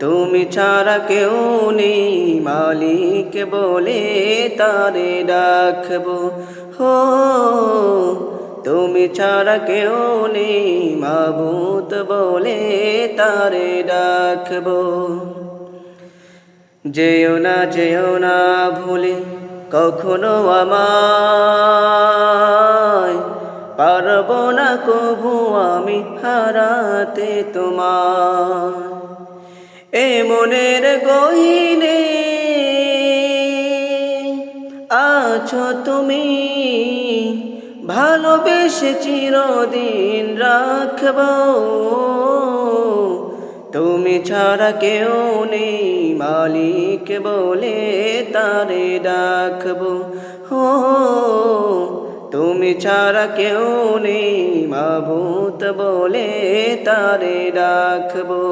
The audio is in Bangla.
তুমি ছাড়া কেউ নেই, মালিক বলে তারে ডাকব। হো, তুমি ছাড়া কেউ নেই, মাবুত বলে তারে ডাকব। যেও না যেও না ভুলে কখনো আমায়। পারব না কভু আমি হারাতে তোমার এ মনের গহিনে আছো তুমি। ভালোবেসে চিরদিন রাখব। তুমি ছাড়া কেউ নেই, মালিক বলে তারে ডাকব। হো তুমি ছাড়া কেউ নেই, মাবুত বলে তারে ডাকবো।